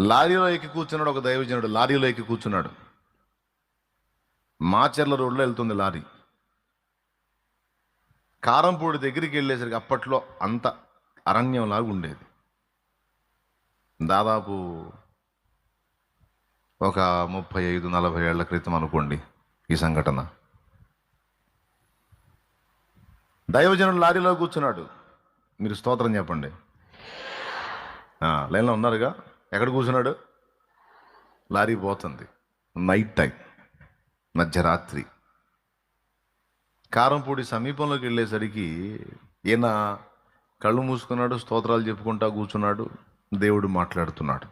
లారీలో ఎక్కి కూర్చున్నాడు ఒక దైవజనుడు లారీలో ఎక్కి కూర్చున్నాడు. మాచర్ల రోడ్లో వెళ్తుంది లారీ. కారంపూడి దగ్గరికి వెళ్ళేసరికి అప్పట్లో అంత అరణ్యంలాగా ఉండేది. దాదాపు ఒక ముప్పై ఐదు నలభై ఏళ్ళ క్రితం అనుకోండి ఈ సంఘటన. దైవజనుడు లారీలో కూర్చున్నాడు. మీరు స్తోత్రం చెప్పండి. లైన్లో ఉన్నారుగా? ఎక్కడ కూర్చున్నాడు? లారీ పోతుంది. నైట్ టైం మధ్యరాత్రి. కారంపూడి సమీపంలోకి వెళ్ళేసరికి ఈయన కళ్ళు మూసుకున్నాడు స్తోత్రాలు చెప్పుకుంటా కూర్చున్నాడు దేవుడు మాట్లాడుతున్నాడు.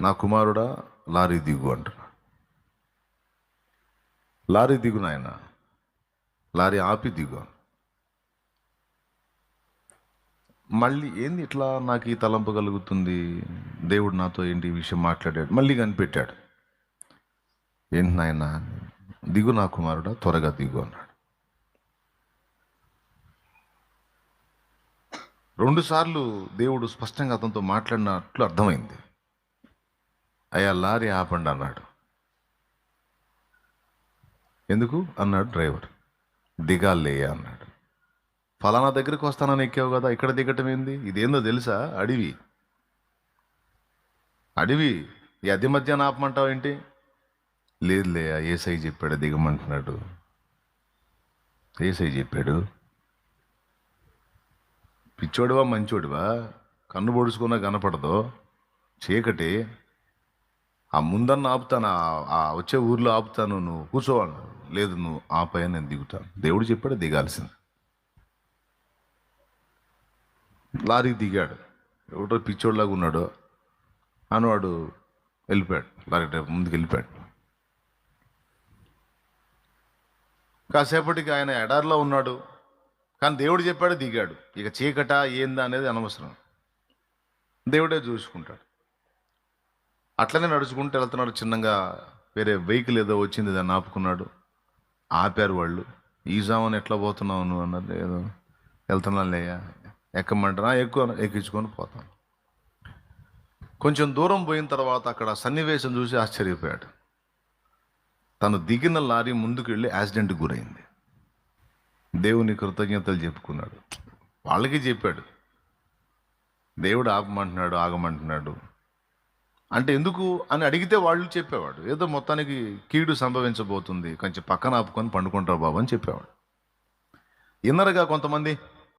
నా కుమారుడా లారీ దిగు అంటున్నాడు. లారీ దిగు నాయన. లారీ ఆపి దిగు మళ్ళీ ఏంది ఇట్లా నాకు ఈ తలంపు కలుగుతుంది? దేవుడు నాతో ఏంటి ఈ విషయం మాట్లాడాడు? మళ్ళీ కనిపెట్టాడు. ఏంటి నాయన దిగు నా కుమారుడా త్వరగా దిగు అన్నాడు. రెండుసార్లు దేవుడు స్పష్టంగా అతనితో మాట్లాడినట్లు అర్థమైంది. అయ్యా లారీ ఆపండి అన్నాడు. ఎందుకు? అన్నాడు డ్రైవర్. దిగాలేయా అన్నాడు. ఫలానా దగ్గరికి వస్తానని ఎక్కావు కదా ఇక్కడ దిగటం ఏంది? ఇదేందో తెలుసా? అడవి. అడవి ఈ అతి మధ్యాహ్నం ఆపమంటావు ఏంటి? లేదులే ఏసై చెప్పాడు దిగమంటున్నాడు. ఏసై చెప్పాడు పిచ్చోడివా మంచోడివా? కన్ను పొడుచుకున్నా కనపడదు? చీకటి. ఆ ముందన్న ఆపుతాను ఆ- వచ్చే ఊర్లో ఆపుతాను నువ్వు కూర్చో లేదు నువ్వు ఆపాయ నేను దిగుతాను. దేవుడు చెప్పాడు దిగాల్సింది. లారీ దిగాడు. ఎవడో పిచ్చోడ్లాగా ఉన్నాడు అని వాడు వెళ్ళిపోయాడు. లారీ డ్రైవర్ ముందుకు వెళ్ళిపోయాడు. కాసేపటికి ఆయన ఎడారిలో ఉన్నాడు. కానీ దేవుడు చెప్పాడు దిగాడు. ఇక చీకట ఏందా అనేది అనవసరం. దేవుడే చూసుకుంటాడు. అట్లనే నడుచుకుంటూ వెళ్తున్నాడు చిన్నగా. వేరే వెహికల్ ఏదో వచ్చింది దాన్ని ఆపుకున్నాడు. ఆపారు వాళ్ళు. ఈ జామని ఎట్లా పోతున్నావు నువ్వు అన్నది ఏదో వెళ్తున్నా లేయా ఎక్కమంటారా? ఎక్కువ ఎక్కించుకొని పోతాను కొంచెం దూరం పోయిన తర్వాత అక్కడ సన్నివేశం చూసి ఆశ్చర్యపోయాడు. తను దిగిన లారీ ముందుకు వెళ్ళి యాక్సిడెంట్ గురైంది. దేవుని కృతజ్ఞతలు చెప్పుకున్నాడు. వాళ్ళకి చెప్పాడు. దేవుడు ఆపమంటున్నాడు ఆగమంటున్నాడు. అంటే ఎందుకు అని అడిగితే వాళ్ళు చెప్పేవాడు ఏదో మొత్తానికి కీడు సంభవించబోతుంది. కొంచెం పక్కన ఆపుకొని పండుకుంటారు బాబు అని చెప్పేవాడు ఇన్నరగా కొంతమంది